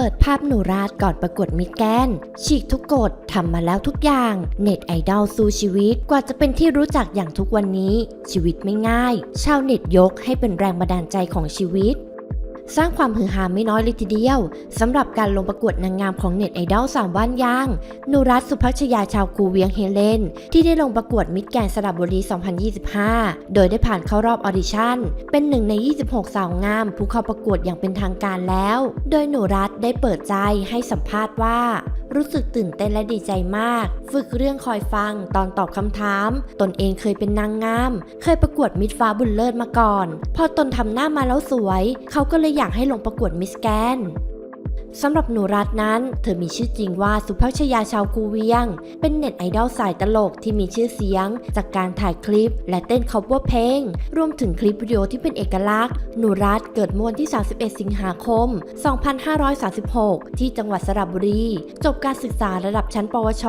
เปิดภาพหนูราดก่อนประกวดมิสแกน ฉีกทุกกฎทำมาแล้วทุกอย่าง เน็ตไอดอลสู้ชีวิตกว่าจะเป็นที่รู้จักอย่างทุกวันนี้ ชีวิตไม่ง่าย ชาวเน็ตยกให้เป็นแรงบันดาลใจของชีวิต สร้างความฮือฮาไม่น้อยเลยทีเดียวสำหรับการลงประกวดนางงามของเน็ตไอดอลสามบ้านย่างนูรัตสุภัชยาชาวกูเวียงเฮเลน ที่ได้ลงประกวดมิดแกนสระบุรี 2025 โดยได้ผ่านเข้ารอบออดิชั่น เป็นหนึ่งใน 26 สาวงามผู้เข้าประกวดอย่างเป็นทางการแล้ว โดยหนูรัตได้เปิดใจให้สัมภาษณ์ว่ารู้สึกตื่นเต้นและดีใจมาก ฝึกเรื่องคอยฟังตอนตอบคำถาม ตนเองเคยเป็นนางงาม เคยประกวดมิสฟ้าบุญเลิศมาก่อน พอตนทำหน้ามาแล้วสวย เขาก็เลยอยากให้ลงประกวดมิสแกน สำหรับหนูรัตน์นั้น เธอมีชื่อจริงว่าสุภาพชยาชาวกูเวียง เป็นเน็ตไอดอลสายตลกที่มีชื่อเสียง จากการถ่ายคลิป และเต้น cover เพลง รวมถึงคลิปวิดีโอที่เป็นเอกลักษณ์ หนูรัตน์เกิดมวนที่ 31 สิงหาคม 2536 ที่จังหวัดสระบุรี จบการศึกษาระดับชั้น ปวช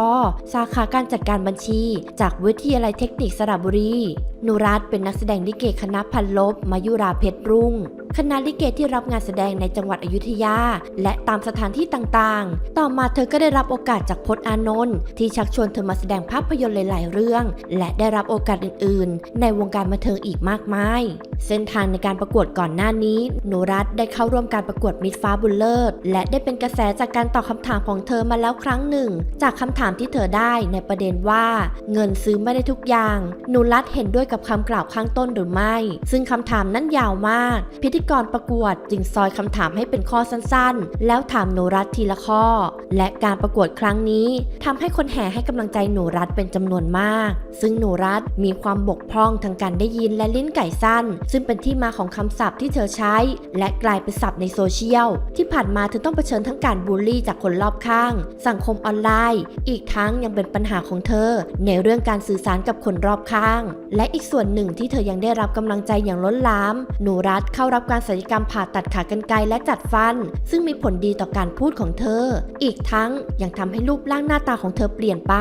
สาขาการจัดการบัญชี จากวิทยาลัยเทคนิคสระบุรี หนูรัตน์เป็นนักแสดงลิเกคณะพันลบมายุราเพชรรุ่ง คณะลิเกที่รับงานแสดงในจังหวัดอยุธยา และตามสถานที่ต่างๆ ต่อมาเธอก็ได้รับโอกาสจากพจน์อานนท์ที่ชักชวนเธอมาแสดงภาพยนตร์หลาย ๆ เรื่อง และได้รับโอกาสอื่น ๆ ในวงการบันเทิงอีกมากมาย เส้นทางในการประกวดก่อนหน้านี้หนูรัตได้เข้าร่วมการประกวดมิสฟ้าบุญเลิศและได้เป็นกระแสจากการตอบคำถามของเธอมาแล้วครั้งหนึ่ง จากคำถามที่เธอได้ในประเด็นว่า เงินซื้อไม่ได้ทุกอย่าง หนูรัตเห็นด้วยกับคำกล่าวข้างต้นหรือไม่ ซึ่งคำถามนั้นยาวมากพิธีกรประกวดจึงซอยคำถามให้เป็นข้อสั้นๆ แล้วถามหนูรัตน์ทีละข้อ และการประกวดครั้งนี้ทำให้คนแห่ให้กำลังใจหนูรัตน์เป็นจำนวนมาก ซึ่งหนูรัตน์มีความบกพร่องทางการได้ยินและลิ้นไก่สั้น ซึ่งเป็นที่มาของคำศัพท์ที่เธอใช้ และกลายเป็นศัพท์ในโซเชียล ที่ผ่านมาเธอต้องเผชิญทั้งการบูลลี่จากคนรอบข้าง สังคมออนไลน์ อีกทั้งยังเป็นปัญหาของเธอ ในเรื่องการสื่อสารกับคนรอบข้าง และอีกส่วนหนึ่งที่เธอยังได้รับกำลังใจอย่างล้นหลาม หนูรัตเข้ารับการศัลยกรรมผ่าตัดขากรรไกรและจัดฟัน ซึ่งมีผลดีต่อการพูดของเธอ อีกทั้งยังทำให้รูปร่างหน้าตาของเธอเปลี่ยนไป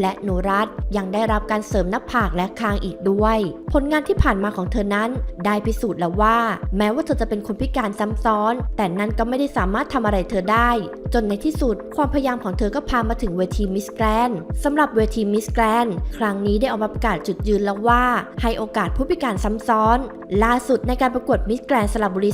และหนูรัตยังได้รับการเสริมหน้าผากและคางอีกด้วย ผลงานที่ผ่านมาของเธอนั้น ได้พิสูจน์แล้วว่า แม้ว่าเธอจะเป็นคนพิการซ้ำซ้อน แต่นั่นก็ไม่ได้สามารถทำอะไรเธอได้ จนในที่สุด ความพยายามของเธอก็พามาถึงเวทีมิสแกรนสำหรับเวทีมิสแกรนครั้งนี้ได้ออกมาประกาศจุดยืนแล้วว่า ให้โอกาสผู้พิการซ้ำซ้อน ล่าสุดในการประกวดมิสแกรนสระบุรี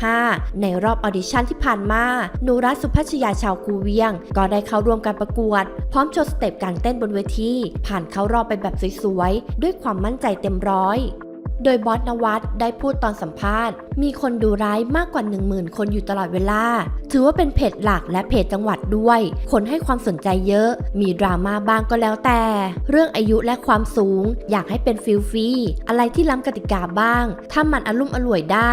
2025 ในรอบออดิชั่นที่ผ่านมาหนูรัตสุพัชยาชาวกูเวียง ก็ได้เข้าร่วมการประกวด พร้อมโชว์สเต็ปการเต้นบนเวทีผ่านเข้ารอบไปแบบสวยๆด้วยความมั่นใจเต็มร้อย โดยบอสนวัตได้พูดตอนสัมภาษณ์ มีคนดูร้ายมากกว่า 10,000 คนอยู่ตลอดเวลา ถือว่าเป็นเพจหลักและเพจจังหวัดด้วย คนให้ความสนใจเยอะ มีดราม่าบ้างก็แล้วแต่ เรื่องอายุและความสูง อยากให้เป็นฟิลฟรีอะไรที่ล้ำกติกาบ้าง ถ้ามันอลุ่มอล่วยได้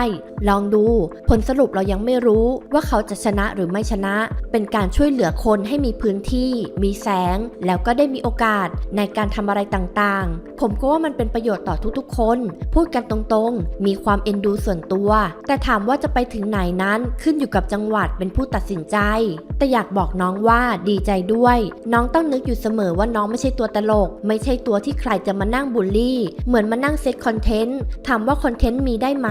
ลองดู ผลสรุปเรายังไม่รู้ว่าเขาจะชนะหรือไม่ชนะ เป็นการช่วยเหลือคนให้มีพื้นที่ มีแสง แล้วก็ได้มีโอกาสในการทำอะไรต่างๆ ผมก็ว่ามันเป็นประโยชน์ต่อทุกๆ คนพูดกันตรงๆ มีความเอ็นดูส่วนตัว แต่ถามว่าจะไปถึงไหนนั้นขึ้นอยู่กับจังหวัดเป็นผู้ตัดสินใจ แต่อยากบอกน้องว่าดีใจด้วย น้องต้องนึกอยู่เสมอว่าน้องไม่ใช่ตัวตลก ไม่ใช่ตัวที่ใครจะมานั่งบูลลี่ เหมือนมานั่งเซตคอนเทนต์ถามว่าคอนเทนต์มีได้ไหม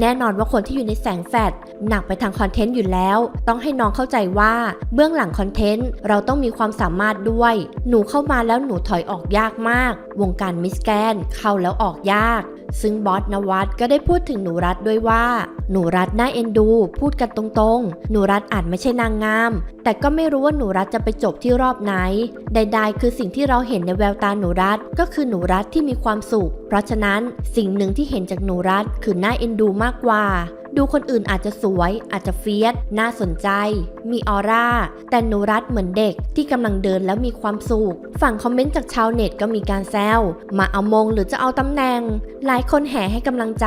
แน่นอนว่าคนที่อยู่ในแสงแฟลชหนักไปทางคอนเทนต์อยู่แล้ว ต้องให้น้องเข้าใจว่าเบื้องหลังคอนเทนต์เราต้องมีความสามารถด้วย หนูเข้ามาแล้วหนูถอยออกยากมาก วงการมิสแกนเข้าแล้วออกยาก ซึ่งบอสนวัตก็ได้พูดถึงหนูรัตด้วยว่า หนูรัตน่าเอ็นดู พูดกันตรงๆ หนูรัตอาจไม่ใช่นางงาม แต่ก็ไม่รู้ว่าหนูรัตจะไปจบที่รอบไหน ใด ๆ คือสิ่งที่เราเห็นในแววตาหนูรัตก็คือหนูรัตที่มีความสุข เพราะฉะนั้นสิ่งหนึ่งที่เห็นจากหนูรัตคือน่าเอ็นดูมากกว่า ดูคนอื่นอาจจะสวย อาจจะเฟียสน่าสนใจ มีออร่า แต่หนูรัตเหมือนเด็กที่กำลังเดินแล้วมีความสุข ฝั่งคอมเมนต์จากชาวเน็ตก็มีการแซว มาเอามงหรือจะเอาตำแหน่ง หลายคนแห่ให้กำลังใจ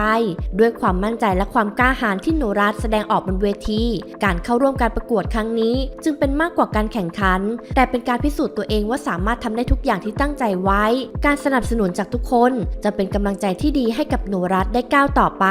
ด้วยความมั่นใจและความกล้าหาญที่หนูรัตแสดงออกบนเวที การเข้าร่วมการประกวดครั้งนี้ จึงเป็นมากกว่าการแข่งขัน แต่เป็นการพิสูจน์ตัวเองว่าสามารถทำได้ทุกอย่างที่ตั้งใจไว้ การสนับสนุนจากทุกคน จะเป็นกำลังใจที่ดีให้กับหนูรัตได้ก้าวต่อไป